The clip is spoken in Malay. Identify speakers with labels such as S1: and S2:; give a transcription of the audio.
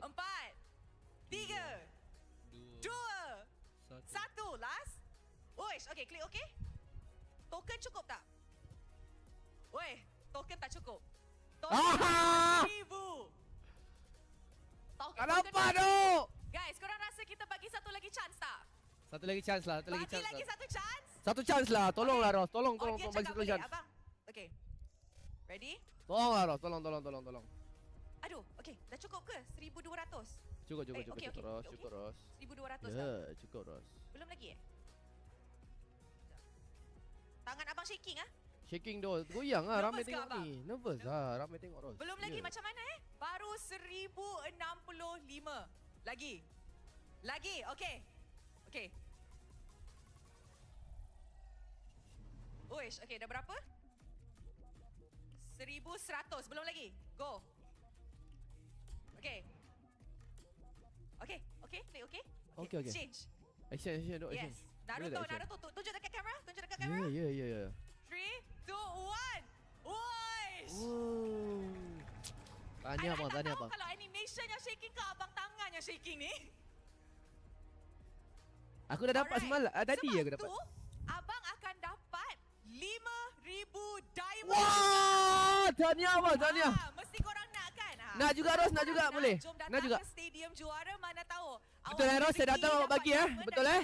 S1: Empat. Tiga. Dua.
S2: Satu.
S1: Satu. Last. Uish. Okay, klik okay. Token cukup tak? Weh, token tak cukup. Token
S2: Ah!
S1: seribu. Token,
S2: Tak dapat tu.
S1: Guys, korang rasa kita bagi satu lagi chance tak?
S2: Satu lagi chance lah, satu lagi
S1: Bagi
S2: chance
S1: lagi
S2: lah.
S1: satu chance.
S2: Satu chance lah, tolonglah Ros, tolong
S1: Oh,
S2: tolong
S1: dia
S2: tolong bagi satu
S1: boleh,
S2: chance.
S1: abang. Okay. Ready?
S2: Tolonglah Ros, tolong tolong tolong tolong.
S1: Aduh, okay. Dah cukup ke? 1200?
S2: Cukup cukup
S1: Eh,
S2: cukup
S1: okey,
S2: cukup
S1: okey,
S2: Ros,
S1: okey.
S2: cukup Ros.
S1: 1200
S2: Ya,
S1: dah.
S2: cukup Ros.
S1: Belum lagi eh? Tangan abang shaking ah?
S2: Shaking tu, goyang lah ramai
S1: Nervous
S2: tengok
S1: abang?
S2: ni. Nervous lah, ramai tengok Ros.
S1: Belum lagi
S2: Ya.
S1: macam mana eh? Baru 1065. Lagi. Lagi. Okey. Okey. Uish, okey dah berapa? 1100. Belum lagi. Go. Okey. Okey, okey. Change.
S2: Action, action, duk action.
S1: Yes. Naruto? Naruto. Tu- Tunjuk dekat kamera. Tunjuk dekat kamera.
S2: ya, ya, ya.
S1: 3, 2, 1. Uish.
S2: Oh. Tanya abang, tanya abang.
S1: Kalau animation yang shaking ke abang tangan yang shaking ni.
S2: Aku dah dapat semalam. Ah, tadi
S1: Sebab
S2: aku dapat.
S1: tu, abang akan dapat 5000 diamond.
S2: Wah, tahniah abang, tahniah.
S1: Ah, mesti korang nak kan? Ha.
S2: Nak juga, Ros, nak juga, boleh?
S1: Jom
S2: Nak
S1: datang
S2: juga.
S1: ke stadium juara mana tahu.
S2: Betul, eh, Ros? Saya datang awak bagi, eh?
S1: diamond
S2: Betul, eh?